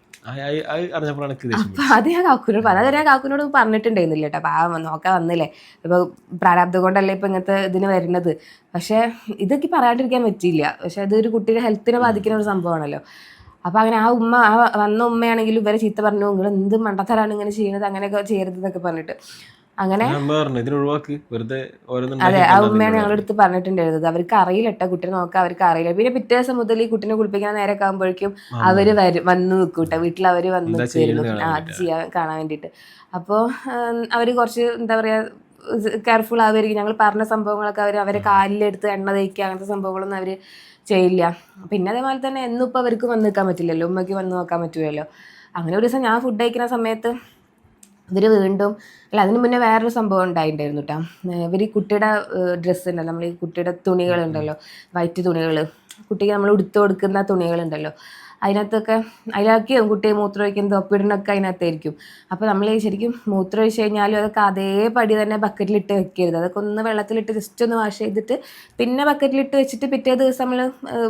അപ്പൊ അത് ഞാൻ കാക്കുനോട് പറഞ്ഞു അത് ഞാൻ കാക്കുനോട് പറഞ്ഞിട്ടുണ്ടായിരുന്നില്ല കേട്ടോ. പാവം നോക്കാൻ വന്നില്ലേ? ഇപ്പൊ പ്രാരാബ്ദം കൊണ്ടല്ലേ ഇപ്പൊ ഇങ്ങനത്തെ ഇതിന് വരുന്നത്? പക്ഷെ ഇതൊക്കെ പറയാണ്ടിരിക്കാൻ പറ്റിയില്ല. പക്ഷെ അതൊരു കുട്ടിയുടെ ഹെൽത്തിനെ ബാധിക്കുന്ന ഒരു സംഭവമാണല്ലോ. അപ്പൊ അങ്ങനെ ആ ഉമ്മ ആ വന്ന ഉമ്മയാണെങ്കിലും ഇവരെ ചീത്ത പറഞ്ഞു. നിങ്ങൾ എന്ത് മണ്ടത്തരാണ് ഇങ്ങനെ ചെയ്യുന്നത് അങ്ങനെയൊക്കെ ചെയ്യരുത് എന്നൊക്കെ പറഞ്ഞിട്ട്. അങ്ങനെ അതെ ആ ഉമ്മയാണ് തന്നാ ഞങ്ങളുടെ അടുത്ത് പറഞ്ഞിട്ടുണ്ടായിരുന്നത് അവർക്ക് അറിയില്ല കേട്ടോ കുട്ടിനെ നോക്കാൻ അവർക്ക് അറിയില്ല. പിന്നെ പിറ്റേ ദിവസം മുതൽ ഈ കുട്ടിനെ കുളിപ്പിക്കാൻ നേരെ ആകുമ്പോഴേക്കും അവർ വരും. വന്ന് നിൽക്കൂട്ടെ വീട്ടിൽ അവർ വന്ന് നിൽക്കുമായിരുന്നു അത് ചെയ്യാൻ കാണാൻ വേണ്ടിയിട്ട്. അപ്പോൾ അവർ കുറച്ച് എന്താ പറയാ കെയർഫുൾ ആവുമായിരിക്കും. ഞങ്ങൾ പറഞ്ഞ സംഭവങ്ങളൊക്കെ അവർ അവരെ കാലിലെടുത്ത് എണ്ണ തേക്കുക അങ്ങനത്തെ സംഭവങ്ങളൊന്നും അവർ ചെയ്യില്ല. പിന്നെ അതേപോലെ തന്നെ എന്നും ഇപ്പോൾ അവർക്ക് വന്ന് നിൽക്കാൻ പറ്റില്ലല്ലോ. ഉമ്മയ്ക്ക് വന്ന് നോക്കാൻ പറ്റുമല്ലോ അങ്ങനെ ഒരു ദിവസം ഞാൻ ഫുഡ് കഴിക്കുന്ന സമയത്ത് ഇവർ വീണ്ടും അല്ല അതിന് മുന്നേ വേറൊരു സംഭവം ഉണ്ടായിട്ടുണ്ടായിരുന്നു കേട്ടോ ഇവർ കുട്ടിയുടെ ഡ്രസ്സ് ഉണ്ടല്ലോ നമ്മൾ ഈ കുട്ടിയുടെ തുണികളുണ്ടല്ലോ വൈറ്റ് തുണികൾ കുട്ടിക്ക് നമ്മൾ ഉടുത്തു കൊടുക്കുന്ന തുണികളുണ്ടല്ലോ. അതിനകത്തൊക്കെ അതിലാക്കിയും കുട്ടിയെ മൂത്രമൊഴിക്കുന്നത് ഒപ്പിടണമൊക്കെ അതിനകത്തായിരിക്കും. അപ്പോൾ നമ്മൾ ശരിക്കും മൂത്രമൊഴിച്ച് കഴിഞ്ഞാലും അതൊക്കെ അതേപടി തന്നെ ബക്കറ്റിലിട്ട് വെക്കരുത്. അതൊക്കെ ഒന്ന് വെള്ളത്തിലിട്ട് ജസ്റ്റ് ഒന്ന് വാഷ് ചെയ്തിട്ട് പിന്നെ ബക്കറ്റിലിട്ട് വെച്ചിട്ട് പിറ്റേ ദിവസം നമ്മൾ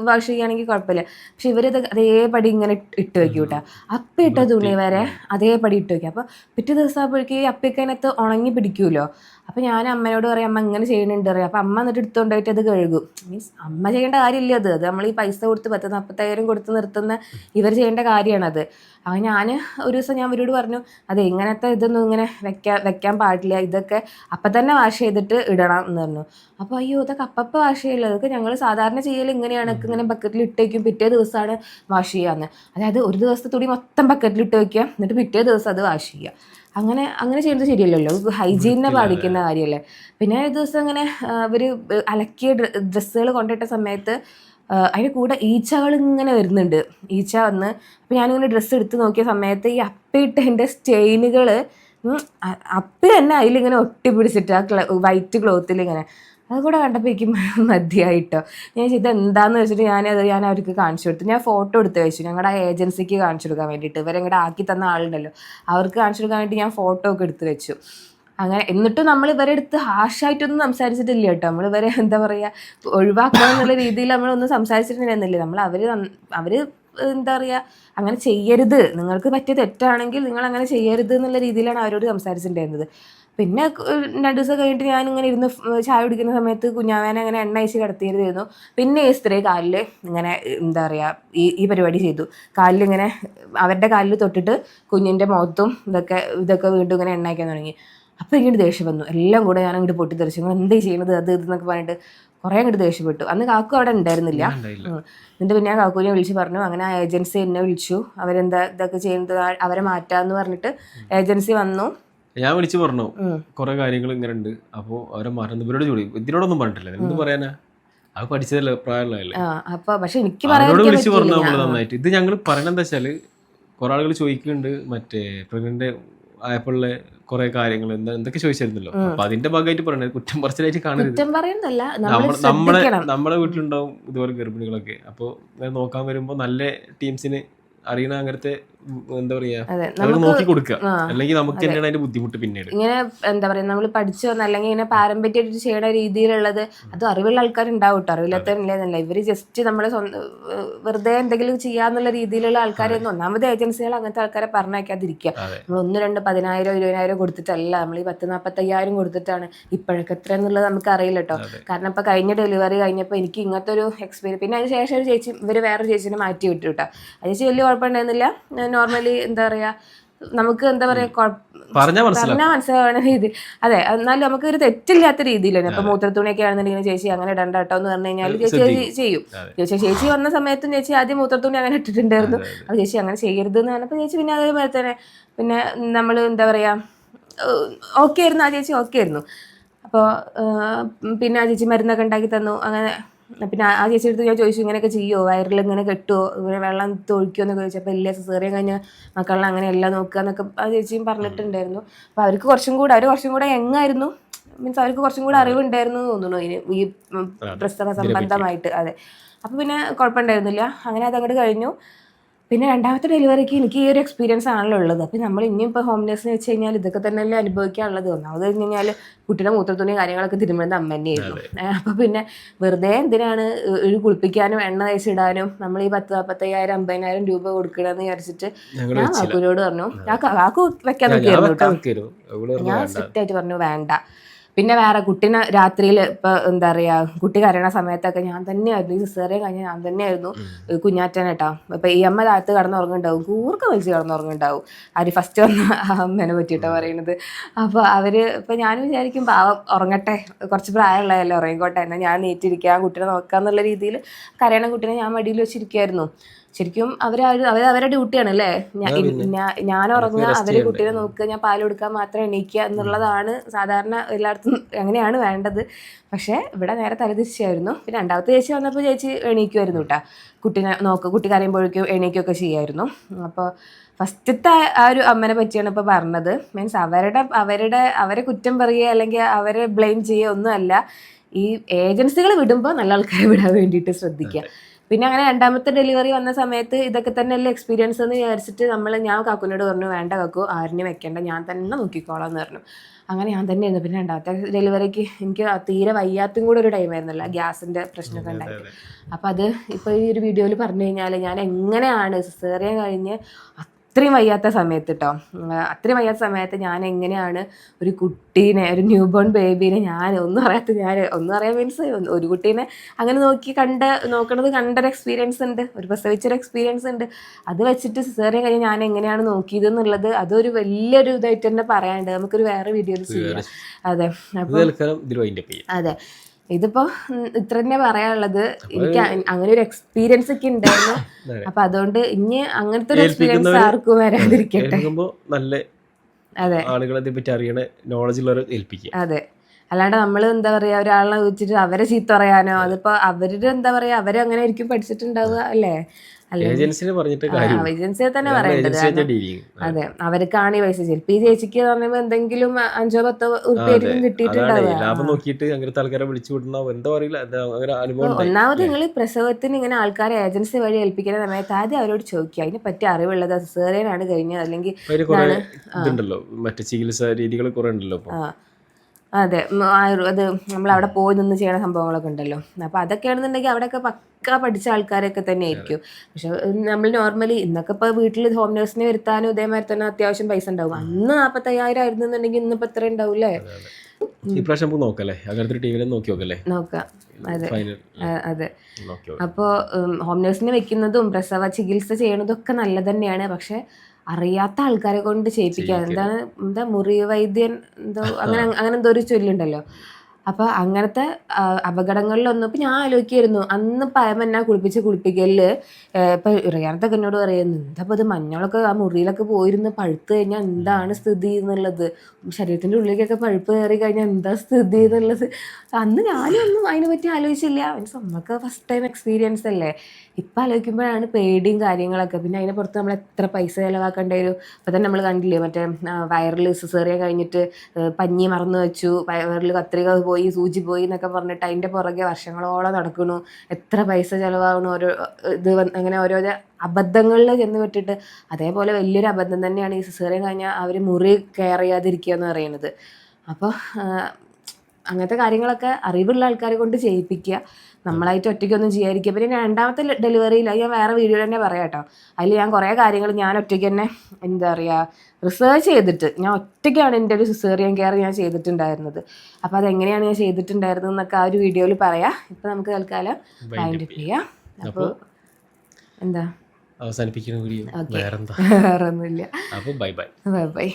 വാഷ് ചെയ്യുകയാണെങ്കിൽ കുഴപ്പമില്ല. പക്ഷെ ഇവരിത് അതേപടി ഇങ്ങനെ ഇട്ട് വെക്കും കേട്ടോ അപ്പം ഇട്ട തുണി വരെ അതേപടി ഇട്ട് വെക്കും. അപ്പോൾ പിറ്റേ ദിവസം ആകുമ്പോഴേക്കും ഈ അപ്പിയൊക്കെ അതിനകത്ത് ഉണങ്ങി പിടിക്കുമല്ലോ അപ്പോൾ ഞാൻ അമ്മയോട് പറയും അമ്മ ഇങ്ങനെ ചെയ്യുന്നുണ്ട് പറയും. അപ്പോൾ അമ്മ എന്നിട്ട് എടുത്തോണ്ടായിട്ട് അത് കഴുകും. മീൻസ് അമ്മ ചെയ്യേണ്ട കാര്യമില്ല അത്. അത് നമ്മൾ ഈ പൈസ കൊടുത്ത് പത്ത് നാൽപ്പത്തായിരം കൊടുത്ത് നിർത്തുന്ന ഇവർ ചെയ്യേണ്ട കാര്യമാണത് അപ്പോൾ ഞാൻ ഒരു ദിവസം ഞാൻ അവരോട് പറഞ്ഞു അതെ ഇങ്ങനത്തെ ഇതൊന്നും ഇങ്ങനെ വെക്കാൻ വെക്കാൻ പാടില്ല. ഇതൊക്കെ അപ്പം തന്നെ വാഷ് ചെയ്തിട്ട് ഇടണം എന്ന് പറഞ്ഞു. അപ്പോൾ അയ്യോ ഇതൊക്കെ അപ്പപ്പോൾ വാഷ് ചെയ്യില്ല? അതൊക്കെ ഞങ്ങൾ സാധാരണ ചെയ്യൽ ഇങ്ങനെയാണ്. ഇങ്ങനെ ബക്കറ്റിൽ ഇട്ടേക്കും പിറ്റേ ദിവസമാണ് വാഷ് ചെയ്യാന്ന്. അതായത് ഒരു ദിവസത്തെ തുണി മൊത്തം ബക്കറ്റിൽ ഇട്ട് വയ്ക്കുക എന്നിട്ട് പിറ്റേ ദിവസം അത് വാഷ് ചെയ്യുക. അങ്ങനെ അങ്ങനെ ചെയ്യുന്നത് ശരിയല്ലല്ലോ. ഹൈജീനെ ബാധിക്കുന്ന കാര്യമല്ലേ? പിന്നെ ഒരു ദിവസം അങ്ങനെ അവർ അലക്കിയ ഡ്രസ്സുകൾ കൊണ്ടിട്ട സമയത്ത് അതിന്റെ കൂടെ ഈച്ചകൾ ഇങ്ങനെ വരുന്നുണ്ട്. ഈച്ച വന്ന് അപ്പം ഞാനിങ്ങനെ ഡ്രസ്സ് എടുത്ത് നോക്കിയ സമയത്ത് ഈ അപ്പയിട്ടതിന്റെ സ്റ്റെയിനുകൾ അപ്പി തന്നെ അതിലിങ്ങനെ ഒട്ടി പിടിച്ചിട്ട് ആ ക്ല വൈറ്റ് ക്ലോത്തിൽ ഇങ്ങനെ അത് കൂടെ എനിക്ക് മതിയായിട്ടോ. ഞാൻ ഇത് എന്താന്ന് വെച്ചിട്ട് ഞാൻ അത് ഞാൻ അവർക്ക് കാണിച്ചു കൊടുത്തു. ഞാൻ ഫോട്ടോ എടുത്ത് വെച്ചു. ഞങ്ങളുടെ ഏജൻസിക്ക് കാണിച്ചു കൊടുക്കാൻ വേണ്ടിയിട്ട്. ഇവരെ ഇങ്ങോട്ട് ആക്കി തന്ന ആളുണ്ടല്ലോ. അവർക്ക് കാണിച്ചു കൊടുക്കാൻ വേണ്ടി ഞാൻ ഫോട്ടോ ഒക്കെ എടുത്ത് വെച്ചു. അങ്ങനെ എന്നിട്ടും നമ്മൾ ഇവരെ അടുത്ത് ഹാഷായിട്ടൊന്നും സംസാരിച്ചിട്ടില്ല കേട്ടോ. നമ്മൾ ഇവരെ എന്താ പറയുക ഒഴിവാക്കുക എന്നുള്ള രീതിയിൽ നമ്മളൊന്നും സംസാരിച്ചിട്ടുണ്ടായിരുന്നില്ല. നമ്മൾ അവർ അവർ എന്താ പറയുക അങ്ങനെ ചെയ്യരുത്. നിങ്ങൾക്ക് പറ്റിയ തെറ്റാണെങ്കിൽ നിങ്ങൾ അങ്ങനെ ചെയ്യരുത് എന്നുള്ള രീതിയിലാണ് അവരോട് സംസാരിച്ചിട്ടുണ്ടായിരുന്നത്. പിന്നെ രണ്ട് ദിവസം കഴിഞ്ഞിട്ട് ഞാൻ ഇങ്ങനെ ഇരുന്ന് ചായ കുടിക്കുന്ന സമയത്ത് കുഞ്ഞാവേനെ അങ്ങനെ എണ്ണ അയച്ച് കിടത്തിയിരുന്നു പിന്നെ ഈ സ്ത്രീ കാലിൽ ഇങ്ങനെ എന്താ പറയുക ഈ ഈ പരിപാടി ചെയ്തു. കാലിൽ ഇങ്ങനെ അവരുടെ കാലിൽ തൊട്ടിട്ട് കുഞ്ഞിന്റെ മുഖത്തും ഇതൊക്കെ ഇതൊക്കെ വീണ്ടും ഇങ്ങനെ എണ്ണ അയക്കാൻ തുടങ്ങി. അപ്പോൾ ഇങ്ങോട്ട് ദേഷ്യം വന്നു. എല്ലാം കൂടെ ഞാൻ അങ്ങോട്ട് പൊട്ടിത്തെറിച്ചു. നിങ്ങൾ എന്തേ ചെയ്യുന്നത്? അത് ഇതെന്നൊക്കെ പറഞ്ഞിട്ട് കുറേ അങ്ങോട്ട് ദേഷ്യപ്പെട്ടു. അന്ന് കാക്കു അവിടെ ഉണ്ടായിരുന്നില്ല. എന്നിട്ട് പിന്നെ ഞാൻ കാക്കുവിനെ വിളിച്ച് പറഞ്ഞു. അങ്ങനെ ആ ഏജൻസി എന്നെ വിളിച്ചു. അവരെന്താ ഇതൊക്കെ ചെയ്യുന്നത്? അവരെ മാറ്റാന്ന് പറഞ്ഞിട്ട് ഏജൻസി വന്നു. ഞാൻ വിളിച്ചു പറഞ്ഞു കൊറേ കാര്യങ്ങൾ ഇങ്ങനെ ഉണ്ട് അപ്പോൾ അവരെ മറന്നു ഇവരോട് ചോദി ഇതിനോടൊന്നും പറഞ്ഞിട്ടില്ല എന്ത് പറയാനാ? അത് പഠിച്ചതല്ലേ പ്രായമുള്ളതല്ലേ? അപ്പൊ അവരോട് വിളിച്ചു പറഞ്ഞു നമ്മൾ നന്നായിട്ട്. ഇത് ഞങ്ങൾ പറയണ എന്താ വെച്ചാൽ കുറെ ആളുകൾ ചോദിക്കുന്നുണ്ട് മറ്റേ പ്രഗ്നന്റ് ആയപ്പോഴുള്ള കുറെ കാര്യങ്ങൾ എന്താ എന്തൊക്കെ ചോദിച്ചായിരുന്നല്ലോ? അപ്പൊ അതിന്റെ ഭാഗമായിട്ട് പറയണത് കുറ്റം പറച്ചിലായിട്ട് കാണരുത്. നമ്മളെ നമ്മളെ വീട്ടിലുണ്ടാവും ഇതുപോലെ ഗർഭിണികളൊക്കെ. അപ്പോൾ നോക്കാൻ വരുമ്പോ നല്ല ടീംസിന് അറിയണ അങ്ങനത്തെ എന്താ പറയാ? നമുക്ക് നോക്കി കൊടുക്കുക അല്ലെങ്കിൽ നമുക്ക് തന്നെയാണ് അതിന്റെ ബുദ്ധിമുട്ട് പിന്നീട്. ഇങ്ങനെ എന്താ പറയാ നമ്മൾ പഠിച്ചു വന്ന അല്ലെങ്കിൽ ഇങ്ങനെ പാരമ്പര്യമായിട്ട് ചെയ്യണ രീതിയിലുള്ളത് അത് അറിവുള്ള ആൾക്കാരുണ്ടാവും കേട്ടോ അറിവില്ലാത്തവരില്ലെന്നല്ല ഇവർ ജസ്റ്റ് നമ്മളെ വെറുതെ എന്തെങ്കിലും ചെയ്യാന്നുള്ള രീതിയിലുള്ള ആൾക്കാരെയൊന്നും ഒന്നാമത് ഏജൻസികൾ അങ്ങനത്തെ ആൾക്കാരെ പറഞ്ഞയക്കാതിരിക്കുക നമ്മൾ ഒന്ന് രണ്ട് പതിനായിരം ഇരുപതിനായിരം കൊടുത്തിട്ടല്ല. നമ്മൾ ഈ പത്ത് നാൽപ്പത്തയ്യായിരം കൊടുത്തിട്ടാണ്. ഇപ്പോഴൊക്കെ എത്ര എന്നുള്ളത് നമുക്ക് അറിയില്ല കേട്ടോ കാരണം ഇപ്പൊ കഴിഞ്ഞ ഡെലിവറി കഴിഞ്ഞപ്പോൾ എനിക്ക് ഇങ്ങനത്തെ ഒരു എക്സ്പീരിയൻസ് പിന്നെ അതിന് ശേഷം ഒരു ചേച്ചി ഇവർ വേറെ ചേച്ചിനെ മാറ്റി വിട്ടു കേട്ടോ അതിന് വലിയ കുഴപ്പമുണ്ടായിരുന്നില്ല. നോർമലി എന്താ പറയാ നമുക്ക് എന്താ പറയാ പറഞ്ഞാൽ മനസ്സിലാവും. പറഞ്ഞാൽ മനസ്സിലാവണ രീതി അതെ എന്നാലും നമുക്ക് ഒരു തെറ്റില്ലാത്ത രീതിയിൽ തന്നെ ഇപ്പൊ മൂത്രത്തുണിയൊക്കെ ആണെന്നുണ്ടെങ്കിൽ ചേച്ചി അങ്ങനെ ഇടണ്ട കേട്ടോ എന്ന് പറഞ്ഞു കഴിഞ്ഞാൽ ചേച്ചി ചെയ്യും. ചേച്ചി ചേച്ചി വന്ന സമയത്തും ചേച്ചി ആദ്യം മൂത്രത്തുണി അങ്ങനെ ഇട്ടിട്ടുണ്ടായിരുന്നു. അപ്പൊ ചേച്ചി അങ്ങനെ ചെയ്യരുത് എന്ന് പറഞ്ഞപ്പോൾ ചേച്ചി പിന്നെ അതേപോലെ തന്നെ പിന്നെ നമ്മൾ എന്താ പറയാ ഓക്കെ ആയിരുന്നു. ആ ചേച്ചി ഓക്കെ ആയിരുന്നു. അപ്പോൾ പിന്നെ ആ ചേച്ചി മരുന്നൊക്കെ ഉണ്ടാക്കി തന്നു. അങ്ങനെ പിന്നെ ആ ചേച്ചി അടുത്ത് ഞാൻ ചോദിച്ചു ഇങ്ങനെയൊക്കെ ചെയ്യുമോ വയറിൽ ഇങ്ങനെ കെട്ടുമോ ഇങ്ങനെ വെള്ളം തൊഴിക്കുമോ എന്നൊക്കെ ചോദിച്ചപ്പോൾ ഇല്ല സിസേറിയൻ കഴിഞ്ഞ മക്കളെ അങ്ങനെ എല്ലാം നോക്കുക എന്നൊക്കെ ആ ചേച്ചിയും പറഞ്ഞിട്ടുണ്ടായിരുന്നു. അപ്പോൾ അവർക്ക് കുറച്ചും കൂടെ അവർ കുറച്ചും കൂടെ എങ്ങായിരുന്നു മീൻസ് അവർക്ക് കുറച്ചും കൂടെ അറിവുണ്ടായിരുന്നു എന്ന് തോന്നുന്നു ഇതിന് ഈ പ്രസവ സംബന്ധമായിട്ട്. അതെ. അപ്പോൾ പിന്നെ കുഴപ്പമുണ്ടായിരുന്നില്ല. അങ്ങനെ അത് അങ്ങോട്ട് കഴിഞ്ഞു. പിന്നെ രണ്ടാമത്തെ ഡെലിവറിക്ക് എനിക്ക് ഈ ഒരു എക്സ്പീരിയൻസ് ആണല്ലോ ഉള്ളത്. അപ്പോൾ നമ്മൾ ഇനിയും ഇപ്പോൾ ഹോം നഴ്സിന് വെച്ച് കഴിഞ്ഞാൽ ഇതൊക്കെ തന്നെയല്ലേ അനുഭവിക്കാനുള്ളത്. ഒന്നാമത് കഴിഞ്ഞ് കഴിഞ്ഞാൽ കുട്ടിയുടെ മൂത്രത്തുണി കാര്യങ്ങളൊക്കെ തിരുമ്പുന്നത് അമ്മ തന്നെയായിരുന്നു അപ്പോൾ പിന്നെ വെറുതെ എന്തിനാണ് ഒരു കുളിപ്പിക്കാനും എണ്ണ തയ്ച്ചിടാനും നമ്മൾ ഈ പത്ത് നാൽപ്പത്തയ്യായിരം അമ്പതിനായിരം രൂപ കൊടുക്കണമെന്ന് വിചാരിച്ചിട്ട് ഞാൻ കാക്കുവിനോട് പറഞ്ഞു ആ. കാക്കു വെക്കാൻ നോക്കിയായിരുന്നു കേട്ടോ. ഞാൻ സെറ്റായിട്ട് ആയിട്ട് പറഞ്ഞു വേണ്ട. പിന്നെ വേറെ കുട്ടീനെ രാത്രിയിൽ ഇപ്പൊ എന്താ പറയാ കുട്ടി കരയണ സമയത്തൊക്കെ ഞാൻ തന്നെയായിരുന്നു ഈ സിസേറിയൻ കഴിഞ്ഞ ഞാൻ തന്നെയായിരുന്നു കുഞ്ഞാറ്റൻ കേട്ടോ ഇപ്പൊ ഈ അമ്മ താഴത്ത് കടന്നുറങ്ങുണ്ടാവും കൂർക്ക വലിച്ച് കടന്നുറങ്ങുണ്ടാവും ആര് ഫസ്റ്റ് വന്ന ആ അമ്മേനെ പറ്റിയിട്ടോ പറയുന്നത് അപ്പൊ അവർ ഇപ്പൊ ഞാൻ വിചാരിക്കും പാവം ഉറങ്ങട്ടെ. കുറച്ച് പ്രായമുള്ളതല്ലേ ഉറങ്ങിക്കോട്ടെ. എന്നാൽ ഞാൻ നീറ്റിരിക്കുക കുട്ടിനെ കുട്ടീനെ നോക്കാന്നുള്ള രീതിയിൽ കരയണ കുട്ടീനെ ഞാൻ മടിയിൽ വെച്ചിരിക്കുമായിരുന്നു ശരിക്കും അവർ അവർ അവരുടെ ഡ്യൂട്ടിയാണ് അല്ലേ? ഞാൻ ഉറങ്ങുക അവർ? കുട്ടീനെ നോക്കുക ഞാൻ പാൽ കൊടുക്കാൻ മാത്രം എണീക്കുക എന്നുള്ളതാണ് സാധാരണ എല്ലായിടത്തും അങ്ങനെയാണ് വേണ്ടത്. പക്ഷേ ഇവിടെ നേരെ തലതിരിച്ചായിരുന്നു പിന്നെ രണ്ടാമത്തെ ചേച്ചി വന്നപ്പോൾ ചേച്ചി എണീക്കുമായിരുന്നു കേട്ടോ കുട്ടീനെ നോക്കുക കുട്ടി കരയുമ്പോഴേക്കും എണീക്കുകയൊക്കെ ചെയ്യുമായിരുന്നു അപ്പോൾ ഫസ്റ്റത്തെ ആ ഒരു അമ്മനെ പറ്റിയാണ് ഇപ്പോൾ പറഞ്ഞത്. മീൻസ് അവരുടെ അവരുടെ അവരെ കുറ്റം പറയുക അല്ലെങ്കിൽ അവരെ ബ്ലെയിം ചെയ്യുക ഒന്നുമല്ല. ഈ ഏജൻസികൾ വിടുമ്പോൾ നല്ല ആൾക്കാരെ വിടാൻ വേണ്ടിയിട്ട് ശ്രദ്ധിക്കുക. പിന്നെ അങ്ങനെ രണ്ടാമത്തെ ഡെലിവറി വന്ന സമയത്ത് ഇതൊക്കെ തന്നെയല്ലേ എക്സ്പീരിയൻസ് എന്ന് വിചാരിച്ചിട്ട് നമ്മൾ ഞാൻ കാക്കുനോട് പറഞ്ഞു വേണ്ട കാക്കു ആരിനെ വെക്കേണ്ട ഞാൻ തന്നെ നോക്കിക്കോളാം എന്ന് പറഞ്ഞു. അങ്ങനെ ഞാൻ തന്നെ ആയിരുന്നു പിന്നെ രണ്ടാമത്തെ ഡെലിവറിക്ക് എനിക്ക് തീരെ വയ്യാത്തും കൂടെ ഒരു ടൈം ഗ്യാസിന്റെ പ്രശ്നമൊക്കെ ഉണ്ടായി അപ്പം അത് ഇപ്പോൾ ഈ ഒരു വീഡിയോയിൽ പറഞ്ഞു കഴിഞ്ഞാൽ ഞാൻ എങ്ങനെയാണ് സിസേറിയ കഴിഞ്ഞ് അത്രയും വയ്യാത്ത സമയത്ത് കേട്ടോ അത്രയും വയ്യാത്ത സമയത്ത് ഞാൻ എങ്ങനെയാണ് ഒരു കുട്ടീനെ ഒരു ന്യൂ ബോൺ ബേബീനെ ഞാൻ ഒന്നും അറിയാത്ത ഞാൻ ഒന്നും അറിയാൻ മീൻസ് ഒരു കുട്ടീനെ അങ്ങനെ നോക്കി കണ്ട് നോക്കണത് കണ്ടൊരു എക്സ്പീരിയൻസ് ഉണ്ട്. ഒരു പ്രസവിച്ചൊരു എക്സ്പീരിയൻസ് ഉണ്ട്. അത് വെച്ചിട്ട് സിസേറിയൻ കഴിഞ്ഞ് ഞാൻ എങ്ങനെയാണ് നോക്കിയത് എന്നുള്ളത് അതൊരു വലിയൊരു ഇതായിട്ട് തന്നെ പറയാനുണ്ട്. നമുക്കൊരു വേറെ വീഡിയോയിൽ ചെയ്യാം. അതെ. അതെ. ഇതിപ്പോ ഇത്ര തന്നെ പറയാനുള്ളത്. എനിക്ക് അങ്ങനെ ഒരു എക്സ്പീരിയൻസ് ഒക്കെ ഉണ്ടായിരുന്നു. അപ്പൊ അതുകൊണ്ട് ഇനി അങ്ങനത്തെ ഒരു എക്സ്പീരിയൻസ് ആർക്കും വരാതിരിക്കട്ടെ. നല്ല അതെ. ആളുകളെ പറ്റി അറിയണ നോളജ് ഉള്ളവരെ ഏൽപ്പിക്കുക. അതെ. അല്ലാണ്ട് നമ്മൾ എന്താ പറയാ ഒരാളെ വെച്ചിട്ട് അവരെ ചീത്ത പറയാനോ അതിപ്പോ അവരുടെ എന്താ പറയാ അവരെ അങ്ങനെ ആയിരിക്കും പഠിച്ചിട്ടുണ്ടാവുക അല്ലേ? ഏജൻസിനെ പറഞ്ഞിട്ട് കാര്യം ഏജൻസിയെ തന്നെ പറയേണ്ടത് ഏജൻസി കാരണം അതെ അവർക്കാണ് ഈ പൈസ ചിലപ്പോ ഈ ചേച്ചിക്ക് പറയുമ്പോ എന്തെങ്കിലും അഞ്ചോ പത്തോ ഉറുപ്പിയായിരിക്കും കിട്ടിയിട്ടുണ്ടാവുക. ഒന്നാമത് നിങ്ങൾ പ്രസവത്തിന് ഇങ്ങനെ ആൾക്കാരെ ഏജൻസി വഴി ഏൽപ്പിക്കുന്ന സമയത്ത് ആദ്യം അവരോട് ചോദിക്കുക. അതിനെ പറ്റി അറിവുള്ളത് സെസേറിയൻ ആണ് കഴിഞ്ഞത്. അല്ലെങ്കിൽ മറ്റേ ചികിത്സാ രീതികൾ കുറെ ഉണ്ടല്ലോ അതെ അത് നമ്മൾ അവിടെ പോയി നിന്ന് ചെയ്യണ സംഭവങ്ങളൊക്കെ ഉണ്ടല്ലോ. അപ്പൊ അതൊക്കെയാണെന്നുണ്ടെങ്കിൽ അവിടെയൊക്കെ പക്ക പഠിച്ച ആൾക്കാരൊക്കെ തന്നെ ആയിരിക്കും പക്ഷെ നമ്മൾ നോർമലി ഇന്നൊക്കെ ഇപ്പൊ വീട്ടിൽ ഹോം നേഴ്സിനെ വരുത്താനും ഇതേമാതിരി തന്നെ അത്യാവശ്യം പൈസ ഉണ്ടാവും. അന്ന് നാപ്പത്തയ്യായിരം ആയിരുന്നു എന്നുണ്ടെങ്കിൽ ഇന്നിപ്പോ ഇത്ര ഉണ്ടാവൂലേ ഈ പ്രാവശ്യം നമുക്ക് നോക്കല്ലേ അങ്ങനത്തെ നോക്കി നോക്കല്ലേ നോക്കാം. അതെ. അപ്പോൾ ഹോം നേഴ്സിനെ വെക്കുന്നതും പ്രസവ ചികിത്സ ചെയ്യണതും ഒക്കെ നല്ല തന്നെയാണ്. പക്ഷെ അറിയാത്ത ആൾക്കാരെ കൊണ്ട് ചെയ്യിപ്പിക്കുക എന്താണ് എന്താ മുറി വൈദ്യൻ എന്തോ അങ്ങനെ അങ്ങനെ എന്തോ ഒരു ചൊല്ലുണ്ടല്ലോ. അപ്പൊ അങ്ങനത്തെ അപകടങ്ങളിലൊന്നും ഇപ്പൊ ഞാൻ ആലോചിക്കായിരുന്നു അന്ന് പയം എന്നെ കുളിപ്പിച്ച് കുളിപ്പിക്കൽ ഇപ്പൊ റിയാനത്തൊക്കെ എന്നോട് പറയുന്നു എന്താ ഇത് മഞ്ഞളൊക്കെ ആ മുറിയിലൊക്കെ പോയിരുന്ന് പഴുത്ത് കഴിഞ്ഞാൽ എന്താണ് സ്ഥിതി എന്നുള്ളത്? ശരീരത്തിന്റെ ഉള്ളിലേക്കൊക്കെ പഴുപ്പ് കയറി കഴിഞ്ഞാൽ എന്താ സ്ഥിതി എന്നുള്ളത്? അന്ന് ഞാനൊന്നും അതിനെ പറ്റി ആലോചിച്ചില്ല. നമുക്ക് ഫസ്റ്റ് ടൈം എക്സ്പീരിയൻസ് അല്ലേ? ഇപ്പം ആലോചിക്കുമ്പോഴാണ് പേടിയും കാര്യങ്ങളൊക്കെ. പിന്നെ അതിനെ പുറത്ത് നമ്മൾ എത്ര പൈസ ചിലവാക്കേണ്ടി വരും. ഇപ്പം തന്നെ നമ്മൾ കണ്ടില്ലേ മറ്റേ വയറിൽ സിസേറിയ കഴിഞ്ഞിട്ട് പഞ്ഞി മറന്നു വെച്ചു. വയറിൽ കത്രിക പോയി സൂചി പോയി എന്നൊക്കെ പറഞ്ഞിട്ട് അതിന്റെ പുറകെ വർഷങ്ങളോളം നടക്കണു എത്ര പൈസ ചിലവാകണു ഓരോ ഇത് അങ്ങനെ ഓരോ അബദ്ധങ്ങളിൽ ചെന്ന് വിട്ടിട്ട്. അതേപോലെ വലിയൊരു അബദ്ധം തന്നെയാണ് ഈ സിസേറിയ കഴിഞ്ഞാൽ അവർ മുറി കെയർ ചെയ്യാതിരിക്കുക എന്ന് പറയുന്നത്. അപ്പോൾ അങ്ങനത്തെ കാര്യങ്ങളൊക്കെ അറിവുള്ള ആൾക്കാരെ കൊണ്ട് ചെയ്യിപ്പിക്കുക. നമ്മളായിട്ട് ഒറ്റയ്ക്കൊന്നും ചെയ്യാതിരിക്കുക. പിന്നെ രണ്ടാമത്തെ ഡെലിവറിയിൽ ഞാൻ വേറെ വീഡിയോ തന്നെ പറയാം കേട്ടോ. അതിൽ ഞാൻ കുറേ കാര്യങ്ങൾ ഞാൻ ഒറ്റയ്ക്ക് തന്നെ എന്താ പറയുക റിസർച്ച് ചെയ്തിട്ട് ഞാൻ ഒറ്റയ്ക്കാണ് എന്റെ ഒരു സിസേറിയൻ കെയർ ഞാൻ ചെയ്തിട്ടുണ്ടായിരുന്നത്. അപ്പോൾ അതെങ്ങനെയാണ് ഞാൻ ചെയ്തിട്ടുണ്ടായിരുന്നത് എന്നൊക്കെ ആ ഒരു വീഡിയോയിൽ പറയാം. ഇപ്പം നമുക്ക് തൽക്കാലം വൈൻഡ് അപ്പ് ചെയ്യാം. അപ്പോൾ എന്താ? അവസാനിപ്പിക്കുന്ന വീഡിയോ വേറെന്താ? വേറൊന്നുമില്ല. അപ്പോൾ അപ്പൊ ബൈ ബൈ ബൈ ബൈ